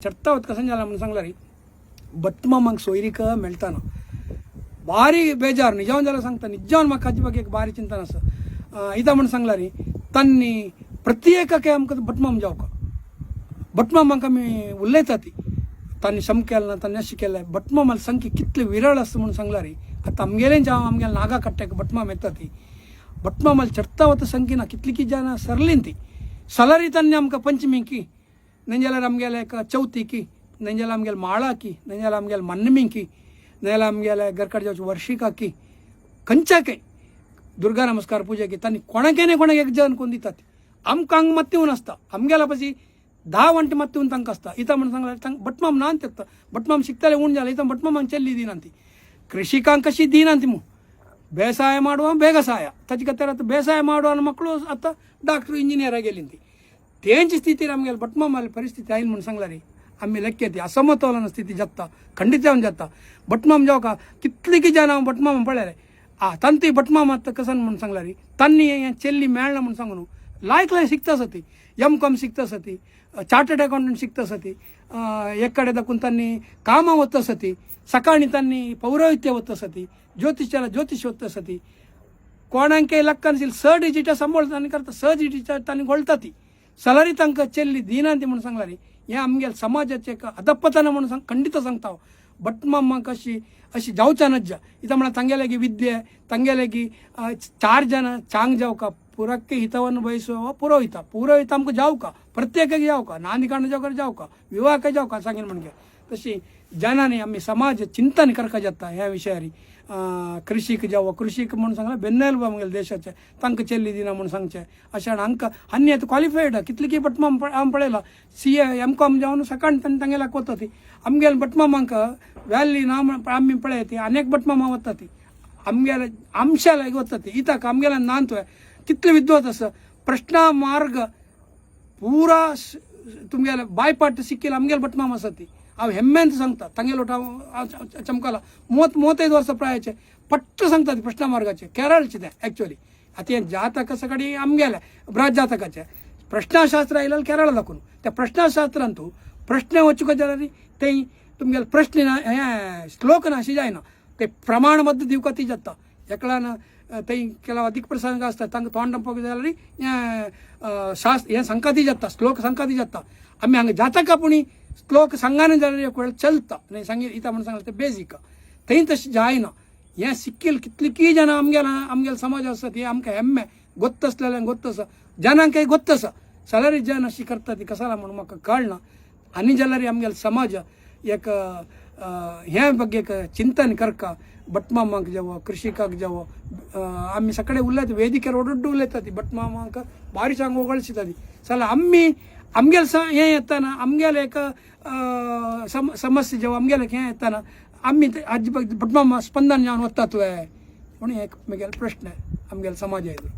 चर्तावत कसं झाला म्हणून सांगला री बट्मा मग सोयरीक मेळटाना ಭಾರಿ ಬೇಜಾರು ನಿಜವನ್ ಜಲ ಸಂಗ್ತ ನಿಜವನ್ ಮಕ್ಕ ಅಜ್ಜಿ ಬಗ್ಗೆ ಭಾರಿ ಚಿಂತನ ಅಸ ಇದ ಮಣ್ಣು ಸಂಗ್ಲ ರೀ ತನ್ನಿ ಪ್ರತ್ಯೇಕಕ್ಕೆ ಅಮ್ಕದ ಬಟ್ಮಮ್ ಜಾವ್ಕ ಬಟ್ಮಮ್ ಅಂಕ मी उल्लेताती तानी शमकेल तानी शिकेल बटमा मला संख्या कितले विरळ असतं म्हणून सांगला रे आता आमगेले जाव आमगेला नागा कट्ट्याक बटमा येता ती बटमा मला चढता होता संख्येना कितली की जन सरलीन ती ನಂಜೆಲ್ಲ ನಮಗೆಲ್ಲ ಚೌತಿಕಿ ನಂಜೆಲ್ಲ ನಮಗೆಲ್ಲ ಮಾಳಾಕಿ ನಂಜೆಲ್ಲ ಅಮ್ಗೆಲ್ ಮನ್ನಮಿಂಕಿ ನೆಲ ನಮಗೆಲ್ಲ ಗರ್ಕಡ್ ಜೋಚ್ ವರ್ಷಿಕಾಕಿ ಕಂಚಾಕೆ ದುರ್ಗಾ ನಮಸ್ಕಾರ ಪೂಜೆಗೆ ತನ್ನ ಕೊಣಕೇನೆ ಕೊಣಗೆ ಎಗ್ಜ ಜನ ಅಮ್ಕ ಹಂಗೆ ಮತ್ತೆ ಇವ್ನು ಅಸ್ತ ಅಮ್ಗೆಲ್ಲ ಬಸಿ ದಾ ಒಂಟಿ ಮತ್ತೆ ಇವ್ನು ತಂಕ ಅಸ್ತ ಈತ ಸಂಗ ತಂಗ ಬಟ್ಮಾಮ್ ನಾ ಅಂತಿರ್ತ ಬಟ್ಮಾಮ್ ಸಿಕ್ತಲೆ ಉಣ್ಜಾಲ ಈತ ಬಟ್ಮಾಮ್ ಹಂಗೆ ಚೆಲ್ಲಿದ್ದೀನಂತಿ ಕೃಷಿಕಾಂಕ ಸಿದ್ದೀನಂತಿ ಮು. ಬೇಸಾಯ ಮಾಡುವ ಬೇಗ ಸಹಾಯ ತಜ್ಜಿ ಬೇಸಾಯ ಮಾಡುವ ಮಕ್ಕಳು ಅತ್ತ ಡಾಕ್ಟ್ರು ಇಂಜಿನಿಯರ್ ಆಗಿ ತೇಂಚ ಸ್ಥಿತಿ ನಮಗೆ ಬಟ್ಮಾಮಲ್ಲಿ ಪರಿಸ್ಥಿತಿ ಆಯ್ತು म्हणून सांगला रे आम्ही लक्की असमतोलन स्थिती जगता खंडित जाऊन जाता बटमाम जाऊ का कितली की जाना बटमाम पळ्यारे ಆ ತಂತಿ ಬಟ್ಮಾಮ ಅಂತ ಕಸನ್ म्हणून सांगला री ತನ್ನಿ ಚೆಲ್ಲಿ ಮೇಳ್ನ म्हणून सांगू लायक लाय ಸಿಗ್ತಾ ಸತಿ ಎಮ್ ಕಾಮ್ ಸಿಗ್ತಾ ಸತಿ ಚಾರ್ಟೆಡ್ ಅಕೌಂಟೆಂಟ್ ಸಿಗ್ತಾ ಸತಿ ಎಕ್ಕಡೆ ದಕ್ಕುನ್ ತನ್ನಿ ಕಾಮ ಒತ್ತ ಸತಿ ಸಕಾಣಿ ತನ್ನಿ ಪೌರೋಹಿತ್ಯ ಒತ್ತ ಸತಿ ಜ್ಯೋತಿಷ್ಯಲ ಜ್ಯೋತಿಷ್ ಒತ್ತ ಸತಿ कोणांके लक्कनशील स डिजिटा सांभाळ तांणी करता स डिजिटा तांणी घोळता ती सलारी तांकां चेल्ली दिनांती म्हणून सांगला रे हें आमगेल समाजाचें एक अधपतन म्हणून सांग खंडित सांगता हांव बटमाम्माक अशी अशी जावच्या नज्जा इथं म्हणा ತಂಗೆಲೆಗೆ ವಿದ್ಯೆ ತಂಗೆಲೆಗೆ चार ಜನ ಚಾಂಗ್ ಜಾವ್ಕ ಪುರಕ್ಕೆ ಹಿತವನ್ನು ಬಯಸುವ ಪುರೋಹಿತ ಪುರೋಹಿತ आमकां जावका प्रत्येकाक जावका नांदी कांड जावकार जावका विवाहाक जावका सांगेन म्हणजे तशी जनांनी आमी समाज चिंतन करका जाता ह्या विशयारी कृषीक जावं कृषीक म्हणून सांगला बेन्नेल आमगेले देशाचे तांकां चेल्ली दिना म्हणून सांगचे अशें हांकां आनी आतां क्वॉलिफायड कितली की बटमाम आम पळयला सी ए एम कॉम जावन सकाळ तांणी तांगेल्याक वता ती आमगेले बटमामांक व्हॅली ना आमी पळय ती अनेक बटमामा वता ती आमगेले आमशाला वता ती इताक आमगेल्या नान तुवें कितले विद्वत आसा प्रश्न मार्ग ಪೂರಾ ತುಮಗೆಲ್ಲ ಬಾಯ್ಪಾಟ್ ಸಿಕ್ಕಿಲ್ಲ ಆಮ್ಗೆಲ್ಲ ಬಟ್ ಮಾಮ ಸತಿ ಅವು ಹೆಮ್ಮೆ ಅಂತ ಸಂಗ್ತ ತಂಗೆ ಲೋಟ ಚಮಕಲ್ಲ. ಮೂವತ್ತು ಮೂವತ್ತೈದು ವರ್ಷ ಪ್ರಾಯ ಆಚೆ, ಪಟ್ಟು ಸಂಗ್ತದೆ ಕೃಷ್ಣ ಮಾರ್ಗಾಚೆ ಕೆರಳಚಿದೆ ಆ್ಯಕ್ಚುಲಿ ಅತೇನು ಜಾತಕ ಸಗಡಿ ಅಮ್ಗೆಲ್ಲ ಬೃಹತ್ ಜಾತಕಾಚೆ ಪ್ರಶ್ನಾಶಾಸ್ತ್ರ ಇಲ್ಲ ಕೆರಳ ದಾಕುನು त्या ಪ್ರಶ್ನಾಶಾಸ್ತ್ರ ಅಂತೂ ಪ್ರಶ್ನೆ ವಚ್ಚುಕ ಜರರಿ ತೈ तुमगेले प्रश्न ना हे श्लोक ना अशी जायना ते प्रमाणबद्ध दिवका ती जाता एकल्यान थंय केला अदीक प्रसंग आसता तांकां तोंड दामपाक जाय जाल्यार शास्त्र हें संकाती जाता श्लोक संकाती जाता आमी हांगा जातका पुणी श्लोक सांगाने जाल्यार एक वेळ चलता न्ही सांगी इता म्हणून सांगलें तें बेजीक थंय तशें जायना हें सिक्कील कितली की जाणां आमगेला आमगेले समाज आसा ती आमकां हेम्मे ಗೊತ್ತು असलेलें ಗೊತ್ತು आसा जनांकय ಗೊತ್ತು आसा सलारी जन अशी करता ती कसाला म्हणून म्हाका कळना आनी जाल्यार आमगेलो समाज एक हे ಬಗ್ಗೆ एक ಚಿಂತನೆ करका बटमामांक जावं कृषिकाक जावं ಅಮ್ಮಿ ಸಕಡೆ ಉಳ್ಳೇತಿ ವೇದಿಕೆ ರೋಡೊಡ್ಡು ಉಲ್ಲೇತತಿ ಬಟ್ ಮಾಮಾಂಕ ಭಾರಿ ಚಂಗ ಹೊಗಳಿಸಿದದಿ ಸಲ ಅಮ್ಮಿ, ಅಮ್ಗೆಲ್ ಸಹ ಏ ಎತ್ತಾನ? ಅಮ್ಗೆಲ್ ಏಕ ಸಮ, ಸಮಸ್ಯೆ ಜವ ಅಮ್ಗೆಲಕ್ಕೆ ಏ ಎತ್ತಾನ? ಅಮ್ಮಿ ಅಜ್ಜಿ ಬಗ್ಗೆ ಬಟ್ ಮಾಮ ಸ್ಪಂದನ ನಾನು ಒತ್ತಾತ್ವೆ? ಉಣಿ ಏಕ ಪ್ರಶ್ನೆ, ಅಮ್ಗೆಲ್ ಸಮಾಜ ಇದ್ರು